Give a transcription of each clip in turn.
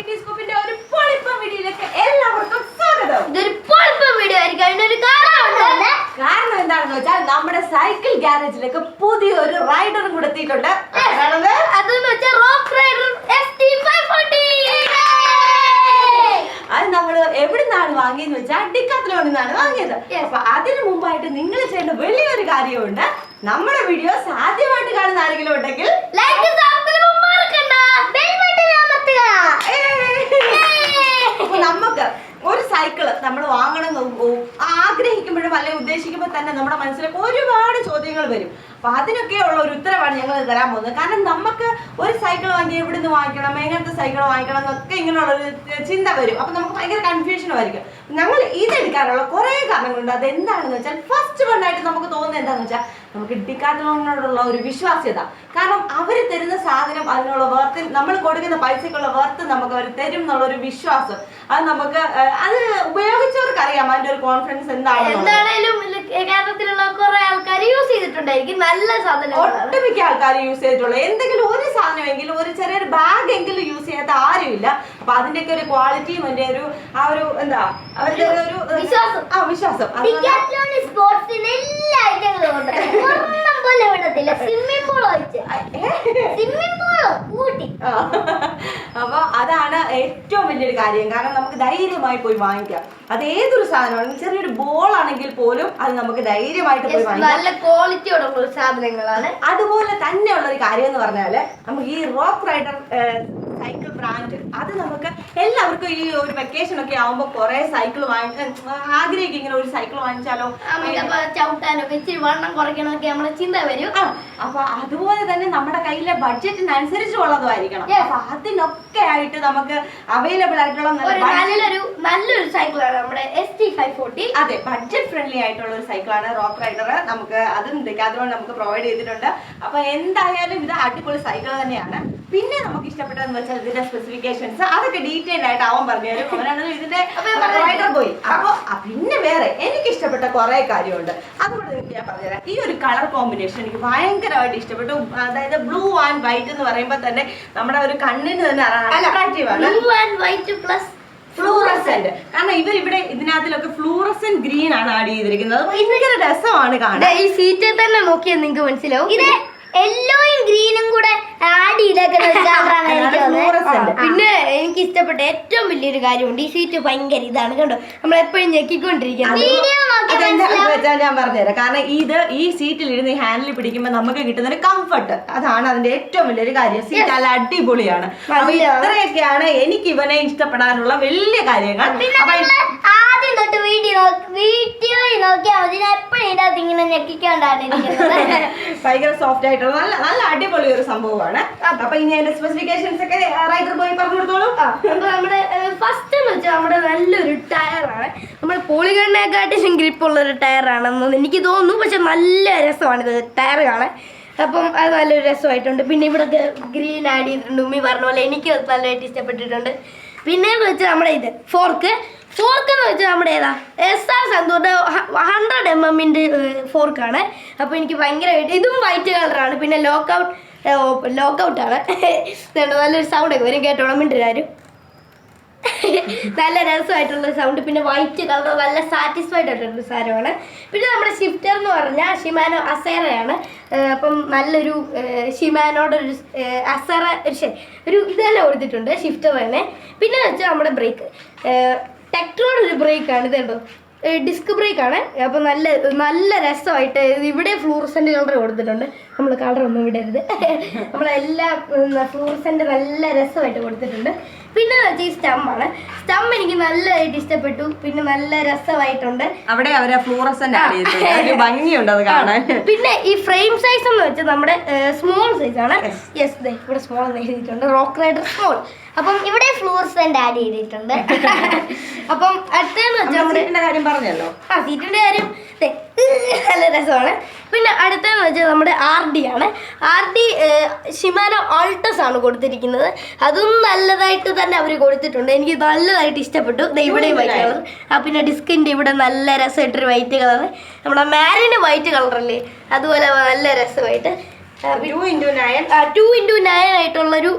ഒരു പൊളിപ്പ വീഡിയോയിലേക്ക് എല്ലാവർക്കും സ്വാഗതം. ഇതൊരു പൊളിപ്പം വീഡിയോ ആയിരിക്കും. അതിനൊരു കാരണമുണ്ട്. കാരണം എന്താണെന്ന് വെച്ചാൽ നമ്മുടെ സൈക്കിൾ ഗ്യാരേജിലേക്ക് പുതിയൊരു റൈഡറും കൂടെ എത്തിയിട്ടുണ്ട്. അതെന്ന് വെച്ചാൽ റോക്ക് റൈഡർ അത് നമ്മൾ എവിടുന്നാണ് വാങ്ങിയെന്ന് വെച്ചാൽ ഡിക്കാത്തലോണിൽ നിന്നാണ് വാങ്ങിയത്. അപ്പൊ അതിനു മുമ്പായിട്ട് നിങ്ങൾ ചെയ്യേണ്ട വലിയൊരു കാര്യമുണ്ട്. നമ്മുടെ വീഡിയോസ് ആദ്യമായിട്ട് കാണുന്ന ആരെങ്കിലും ഉണ്ടെങ്കിൽ ലൈക്ക് സബ്സ്ക്രൈബ് മറക്കണ്ട ബെൽ ബട്ടൺ അമർത്തുക അപ്പൊ നമുക്ക് ഒരു സൈക്കിൾ നമ്മൾ വാങ്ങണം എന്ന് ഉ- ആഗ്രഹിക്കുമ്പോഴും അല്ലെങ്കിൽ ഉദ്ദേശിക്കുമ്പോൾ തന്നെ നമ്മുടെ മനസ്സിലേക്ക് ഒരുപാട് ചോദ്യങ്ങൾ വരും. അപ്പൊ അതിനൊക്കെ ഉള്ള ഒരു ഉത്തരവാണ് ഞങ്ങൾ തരാൻ പോകുന്നത്. കാരണം നമുക്ക് ഒരു സൈക്കിൾ വാങ്ങി എവിടെ നിന്ന് വാങ്ങിക്കണം എങ്ങനത്തെ സൈക്കിൾ വാങ്ങിക്കണം എന്നൊക്കെ ഇങ്ങനെയുള്ള ഒരു ചിന്ത വരും. അപ്പൊ നമുക്ക് ഭയങ്കര കൺഫ്യൂഷൻ ആയിരിക്കും. ഞങ്ങൾ ഇതെടുക്കാനുള്ള കുറെ കാരണങ്ങളുണ്ട്. അത് എന്താണെന്ന് വെച്ചാൽ ഫസ്റ്റ് വണ്ണായിട്ട് നമുക്ക് തോന്നുന്നത് എന്താണെന്ന് വെച്ചാൽ നമുക്ക് ഡിക്കാത്തലോണിനോടുള്ള ഒരു വിശ്വാസ്യത. കാരണം അവർ തരുന്ന സാധനം അതിനുള്ള വർത്ത് നമ്മൾ കൊടുക്കുന്ന പൈസക്കുള്ള വർത്ത് നമുക്ക് അവർ തരും എന്നുള്ള ഒരു വിശ്വാസം. അത് നമുക്ക് അത് ഉപയോഗിച്ചവർക്ക് അറിയാം അതിന്റെ ഒരു കോൺഫിഡൻസ് എന്താണ് എന്താണേലും കേരളത്തിലുള്ള കുറെ ആൾക്കാർ യൂസ് ചെയ്തിട്ടുണ്ടായിരിക്കും. നല്ല സാധനം ഒട്ടുമിക്ക ആൾക്കാർ യൂസ് ചെയ്തിട്ടുള്ള. എന്തെങ്കിലും ഒരു സാധനമെങ്കിലും ഒരു ചെറിയൊരു ബാഗ് എങ്കിലും യൂസ് ചെയ്യാത്ത ആരുമില്ല. അപ്പൊ അതിന്റെയൊക്കെ ഒരു ക്വാളിറ്റിയും അതിന്റെ ഒരു ആ ഒരു എന്താ അവരുടെ ഒരു വിശ്വാസം. ആ വിശ്വാസം. അത് നമ്മൾ- ഡിക്കാത്ലോൺ സ്പോർട്സിന് എല്ലാ ഐറ്റങ്ങളും ഉണ്ട്. ഒരെണ്ണം പോലെ വിടത്തില്ല സ്വിമ്മിംഗ് പൂൾ ഒഴിച്ച്. സ്വിമ്മിംഗ് പൂൾ കൂട്ടി. അപ്പൊ അതാണ് ഏറ്റവും വലിയൊരു കാര്യം. കാരണം നമുക്ക് ധൈര്യമായി പോയി വാങ്ങിക്കാം. അത് ഏതൊരു സാധനമാണ് ചെറിയൊരു ബോൾ ആണെങ്കിൽ പോലും അത് നമുക്ക് ധൈര്യമായിട്ട് പോയി വാങ്ങിക്കാം. നല്ല ക്വാളിറ്റിയോടുള്ള സാധനങ്ങളാണ്. അതുപോലെ തന്നെയുള്ള ഒരു കാര്യം എന്ന് പറഞ്ഞാൽ നമുക്ക് ഈ റോക്ക് റൈഡർ സൈക്കിൾ ബ്രാൻഡ് അത് നമുക്ക് എല്ലാവർക്കും ഈ ഒരു വെക്കേഷൻ ഒക്കെ ആവുമ്പോൾ കുറെ സൈക്കിൾ വാങ്ങിക്കാൻ ആഗ്രഹിക്കും ഇങ്ങനെ ഒരു സൈക്കിൾ വാങ്ങിച്ചാലോ? ചവിട്ടാനൊക്കെ ഇച്ചിരി വണ്ണം കുറയ്ക്കണമൊക്കെ നമ്മളെ ചിന്ത വരും. അപ്പൊ അതുപോലെ തന്നെ നമ്മുടെ കയ്യിലെ ബഡ്ജറ്റിനനുസരിച്ചുള്ളതുമായിരിക്കണം ആയിരിക്കണം അപ്പൊ അതിനൊക്കെ ആയിട്ട് നമുക്ക് അവൈലബിൾ ആയിട്ടുള്ള നല്ലൊരു നല്ലൊരു സൈക്കിളാണ് നമ്മുടെ എസ് ടി ഫൈവ് ഫോർട്ടി അതെ ബഡ്ജറ്റ് ഫ്രണ്ട്ലി ആയിട്ടുള്ള ഒരു സൈക്കിളാണ് റോക്ക് റൈഡർ നമുക്ക് അതും അതുകൊണ്ട് നമുക്ക് പ്രൊവൈഡ് ചെയ്തിട്ടുണ്ട്. അപ്പൊ എന്തായാലും ഇത് അടിപൊളി സൈക്കിൾ തന്നെയാണ്. പിന്നെ നമുക്ക് ഇഷ്ടപ്പെട്ടതെന്ന് വെച്ചാൽ ഇതിന്റെ സ്പെസിഫിക്കേഷൻസ് അതൊക്കെ ഡീറ്റെയിൽ ആയിട്ട് അവൻ പറഞ്ഞു തരും. ഇതിന്റെ. റൈഡർ പോയി. അപ്പൊ പിന്നെ വേറെ എനിക്ക് ഇഷ്ടപ്പെട്ട കുറെ കാര്യമുണ്ട്. അതുകൊണ്ട് നിങ്ങൾക്ക് ഞാൻ പറഞ്ഞുതരാം. ഈ ഒരു കളർ കോമ്പിനേഷൻ എനിക്ക് ഭയങ്കരമായിട്ട് ഇഷ്ടപ്പെട്ടു. അതായത് ബ്ലൂ ആൻഡ് വൈറ്റ് എന്ന് പറയുമ്പോൾ തന്നെ നമ്മുടെ ഒരു കണ്ണിന് തന്നെ അട്രാക്റ്റീവ് ആണ്. Blue and white plus fluorescent കാരണം ഇവർ ഇവിടെ ഇതിനകത്തിലൊക്കെ ഫ്ലൂറസെന്റ് ഗ്രീൻ ആണ് ആഡ് ചെയ്തിരിക്കുന്നത്. ഭയങ്കര രസമാണ് കാണാൻ. ഈ സീറ്റിൽ തന്നെ നോക്കിയാൽ നിങ്ങൾക്ക് മനസ്സിലാവും. ഇത് യെല്ലോയും ഗ്രീനും കൂടെ ആഡ് ചെയ്തേക്കുന്ന കളറാണ് എനിക്ക് അതാണ് fluorescent. തോന്നുന്നത് പിന്നെ എനിക്ക് ഇഷ്ടപ്പെട്ട ഏറ്റവും വലിയൊരു കാര്യമുണ്ട്. ഈ സീറ്റ് ഭയങ്കര ഇതാണ്. കണ്ടോ? നമ്മൾ എപ്പോഴും ഞെക്കിക്കൊണ്ടിരിക്കുന്നത് ഞാൻ പറഞ്ഞുതരാം. കാരണം ഇത് ഈ സീറ്റിൽ ഇരുന്ന് ഈ ഹാൻഡിൽ പിടിക്കുമ്പോൾ നമുക്ക് കിട്ടുന്ന ഒരു കംഫർട്ട് അതാണ് അതിന്റെ ഏറ്റവും വലിയൊരു കാര്യം. സീറ്റ് നല്ല അടിപൊളിയാണ്. അപ്പൊ. ഇത്രയൊക്കെയാണ് എനിക്ക് ഇവനെ ഇഷ്ടപ്പെടാനുള്ള വലിയ കാര്യങ്ങൾ. അപ്പൊ തൊട്ട് വീഡിയോ വീഡിയോയിൽ നോക്കിയാൽ മതി. ഞാൻ എപ്പോഴും ഇതിനകത്ത് ഇങ്ങനെ ഞെക്കിക്കൊണ്ടാണ് ഇരിക്കുന്നത്. ഭയങ്കര സോഫ്റ്റ് ആയിട്ടുള്ള നല്ല നല്ല അടിപൊളി ഒരു സംഭവമാണ്. അപ്പൊ ഇനി അതിന്റെ സ്പെസിഫിക്കേഷൻസ് ഒക്കെ റൈറ്റർ പോയി പറഞ്ഞു കൊടുത്തോളൂ. അപ്പൊ നമ്മുടെ ഫസ്റ്റ് എന്ന് വെച്ചാൽ നമ്മുടെ നല്ലൊരു ടയറാണ്. നമ്മുടെ പോളിഗണിനെക്കാട്ടിലും ഗ്രിപ്പുള്ള ഒരു ടയറാണെന്ന് എനിക്ക് തോന്നുന്നു പക്ഷെ നല്ല രസമാണ് ഇത് ടയർ കാണാൻ. അപ്പം അത് നല്ലൊരു രസമായിട്ടുണ്ട്. പിന്നെ ഇവിടെ ഗ്രീൻ ആഡ് ചെയ്തിട്ടുണ്ട്. ഉമ്മി പറഞ്ഞ പോലെ എനിക്ക് നല്ലതായിട്ട് ഇഷ്ടപ്പെട്ടിട്ടുണ്ട്. പിന്നെ വെച്ച് നമ്മുടെ ഇത് ഫോർക്ക് ഫോർക്ക് എന്ന് വെച്ചാൽ നമ്മുടെ ഏതാ? എസ് ആർ സന്തൂറിന്റെ ഹൺഡ്രഡ് എം എമ്മിന്റെ ഫോർക്കാണ് അപ്പോൾ എനിക്ക് ഭയങ്കരമായിട്ട് ഇതും വൈറ്റ് കളറാണ് പിന്നെ ലോക്കൗട്ട് ലോക്കൗട്ടാണ് നല്ലൊരു സൗണ്ട് ഒക്കെ വരും. കേട്ടോളം മിണ്ടാരും നല്ല രസമായിട്ടുള്ള സൗണ്ട് പിന്നെ വൈറ്റ് കളർ നല്ല സാറ്റിസ്ഫൈഡ് ആയിട്ടുള്ള സാധനമാണ്. പിന്നെ നമ്മുടെ ഷിഫ്റ്റർ എന്ന് പറഞ്ഞാൽ ഷിമാനോ അസേറയാണ്. അപ്പം നല്ലൊരു ഷിമാനോടൊരു അസറ ഒരു ശരി ഒരു ഇത് തന്നെ കൊടുത്തിട്ടുണ്ട് ഷിഫ്റ്റർ തന്നെ. പിന്നെ വെച്ചാൽ നമ്മുടെ ബ്രേക്ക് ടെക്ട്രോയുടെ ഒരു ബ്രേക്കാണ് കണ്ടോ? ഡിസ്ക് ബ്രേക്ക് ആണ്. അപ്പോൾ നല്ല നല്ല രസമായിട്ട് ഇവിടെ ഫ്ലൂറസെന്റ് കളർ കൊടുത്തിട്ടുണ്ട്. നമ്മൾ കളറൊന്നും വിടരുത് നമ്മളെല്ലാം ഫ്ലൂറസെന്റ് നല്ല രസമായിട്ട് കൊടുത്തിട്ടുണ്ട്. പിന്നെ വെച്ചാൽ ഈ സ്റ്റമ്മാണ് സ്റ്റം എനിക്ക് നല്ലതായിട്ട് ഇഷ്ടപ്പെട്ടു. പിന്നെ നല്ല രസമായിട്ടുണ്ട്. അവിടെ അവരെ ഫ്ലൂറസെന്റ് ആഡ് ചെയ്തിട്ടുണ്ട് ഒരു ഭംഗിയുണ്ട് അത് കാണാൻ. പിന്നെ ഈ ഫ്രെയിം സൈസ് എന്ന് വെച്ചാൽ നമ്മുടെ സ്മോൾ സൈസ് ആണ്. യെസ് ഇവിടെ സ്മോൾ എന്ന് എഴുതിയിട്ടുണ്ട്. റോക്ക് റൈഡർ സ്മോൾ അപ്പം ഇവിടെ ഫ്ലൂർസെന്റ് ആഡ് ചെയ്തിട്ടുണ്ട്. അപ്പം അടുത്തതെന്ന് വെച്ചാൽ നമ്മുടെ കാര്യം പറഞ്ഞല്ലോ? ആ സീറ്റിന്റെ കാര്യം നല്ല രസമാണ്. പിന്നെ അടുത്തതെന്ന് വെച്ചാൽ നമ്മുടെ ആർ ഡി ആണ്. ആർ ഡി ഷിമാനോ ആൾട്ടസ് ആണ് കൊടുത്തിരിക്കുന്നത്. അതും നല്ലതായിട്ട് തന്നെ അവർ കൊടുത്തിട്ടുണ്ട്. എനിക്ക് നല്ലതായിട്ട് ഇഷ്ടപ്പെട്ടു. ദേ ഇവിടെ വൈറ്റ് കളർ ആ പിന്നെ ഡിസ്കിന്റെ ഇവിടെ നല്ല രസമായിട്ടൊരു വൈറ്റ് കളർ നമ്മുടെ മാരിന്റെ വൈറ്റ് കളറല്ലേ അതുപോലെ നല്ല രസമായിട്ട്. ടു ഇന്റു നയൻ ആയിട്ടുള്ളൊരു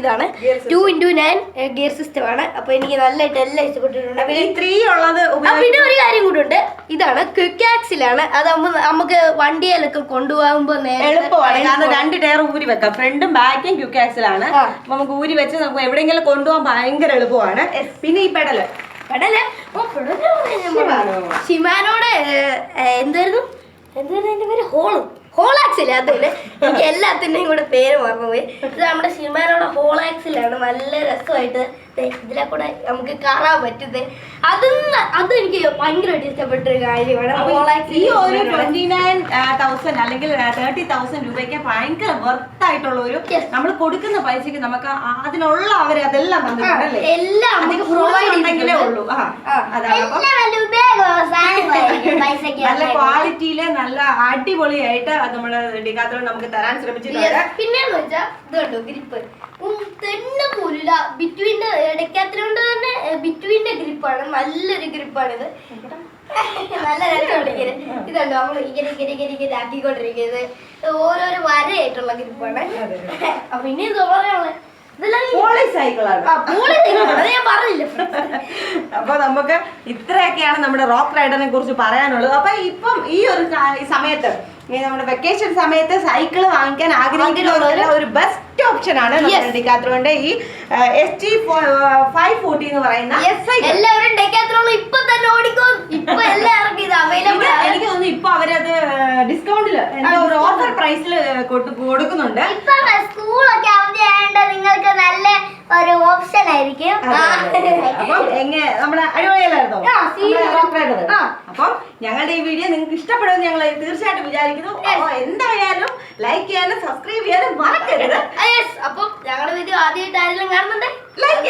ഇതാണ്. Two into nine gear system ആണ്. അപ്പൊ എനിക്ക് നല്ലതായിട്ട് എല്ലാം ഇഷ്ടപ്പെട്ടിട്ടുണ്ട്. ത്രീ ഉള്ളത് പിന്നെ ഒരു കാര്യം കൂടെ ഉണ്ട്. ഇതാണ് ക്വിക്ക് ആക്സിലാണ് അതാകുമ്പോൾ നമുക്ക് വണ്ടിയിലൊക്കെ കൊണ്ടുപോകുമ്പോൾ എളുപ്പമാണ്. കാരണം രണ്ട് ടയർ ഊരി വെക്കാം. ഫ്രണ്ടും ബാക്കും ക്യുക്ക് ആക്സിലാണ് നമുക്ക് ഊരി വെച്ച് നമുക്ക് എവിടെയെങ്കിലും കൊണ്ടുപോകാൻ ഭയങ്കര എളുപ്പമാണ്. പിന്നെ ഈ പെടൽ പെടൽ. ഷിമാനോടെ എന്തായിരുന്നു? എന്തായിരുന്നു അതിന്റെ പേര്? ഹോൾ ഹോളാക്സിൽ അതിൽ എനിക്ക് എല്ലാത്തിന്റെയും കൂടെ പേര് മറന്നുപോയി ഇത് നമ്മുടെ സിനിമയിലുള്ള ഹോളാക്സിലാണ്. നല്ല രസമായിട്ട് ഇതിലെ കൂടെ നമുക്ക് കാണാൻ പറ്റുന്നത്. അതൊന്ന് അത് എനിക്ക് ഭയങ്കരമായിട്ട് ഇഷ്ടപ്പെട്ട ഒരു കാര്യമാണ്. ഹോളാക്സ് ഈ ഒരു ട്വന്റി നയൻ തൗസൻഡ് അല്ലെങ്കിൽ തേർട്ടി തൗസൻഡ് രൂപയ്ക്ക് ഭയങ്കര വർത്ത് ആയിട്ടുള്ള ഒരു നമ്മൾ കൊടുക്കുന്ന പൈസക്ക് നമുക്ക് അതിനുള്ള അവരെ അതെല്ലാം എല്ലാം നമുക്ക് പ്രൊവൈഡ് ഉണ്ടെങ്കിലേ ഉള്ളൂ. ആ. അതാണ് നല്ല ക്വാളിറ്റിയിൽ നല്ല അടിപൊളിയായിട്ട് നമ്മൾ ഡിക്കാത്തോളം നമുക്ക് തരാൻ ശ്രമിച്ചിട്ടുണ്ട്. പിന്നെ വെച്ചാ ഇത് കണ്ടോ ഗ്രിപ്പ്. തന്നെ പോലില്ല ബിറ്റ്വീന്റെ ഇടയ്ക്കത്തിനോണ്ട് തന്നെ ബിറ്റ്വീന്റെ ഗ്രിപ്പാണ്. നല്ലൊരു ഗ്രിപ്പാണിത്. നല്ല രസമുണ്ട് ഇങ്ങനെ ഇതുണ്ടോ നമ്മൾ ഇങ്ങനെ ഇങ്ങനെ ഇങ്ങനെ ഇങ്ങനെ ആക്കിക്കൊണ്ടിരിക്കുന്നത്. ഓരോരോ വരയായിട്ടുള്ള ഗ്രിപ്പാണ്. പിന്നെ ഇനി അപ്പൊ നമുക്ക് ഇത്രയൊക്കെയാണ് നമ്മുടെ റോക്ക് റൈഡറിനെ കുറിച്ച് പറയാനുള്ളത്. അപ്പൊ ഇപ്പം ഈ ഒരു സമയത്ത് നമ്മുടെ വെക്കേഷൻ സമയത്ത് സൈക്കിൾ വാങ്ങിക്കാൻ ആഗ്രഹിക്കുന്ന ഒരു ബെസ്റ്റ് ഓപ്ഷൻ ആണ്. ഡിക്കാത്രോന്റെ ഈ എസ് ടി ഫൈവ് ഫോർട്ടി എന്ന് പറയുന്ന എല്ലാവരും ഇപ്പൊ തന്നെ ഓടിക്കോ. ഇപ്പൊ എല്ലാവർക്കും ഇത് അവൈലബിൾ എനിക്ക് തോന്നുന്നു ഇപ്പൊ അവരത് ഡിസ്കൗണ്ടിൽ എന്താ ഒരു ഓഫർ പ്രൈസിൽ കൊടുക്കുന്നുണ്ട് ഇപ്പൊ സ്കൂളൊക്കെ അവധിയായോണ്ട് നിങ്ങൾക്ക് നല്ല ഒരു ഓപ്ഷൻ ആയിരിക്കും. അപ്പം എങ്ങനെ നമ്മുടെ അടിപൊളിയല്ലായിരുന്നോ? ഞങ്ങളുടെ ഈ വീഡിയോ നിങ്ങൾക്ക് ഇഷ്ടപ്പെടുമെന്ന് ഞങ്ങൾ തീർച്ചയായിട്ടും വിചാരിക്കുന്നു. എന്തായാലും ലൈക്ക് ചെയ്യാനും സബ്സ്ക്രൈബ് ചെയ്യാനും മറക്കരുത്. അപ്പം ഞങ്ങളുടെ വീഡിയോ ആദ്യമായിട്ട് ആരെങ്കിലും കാണുന്നുണ്ട്? Like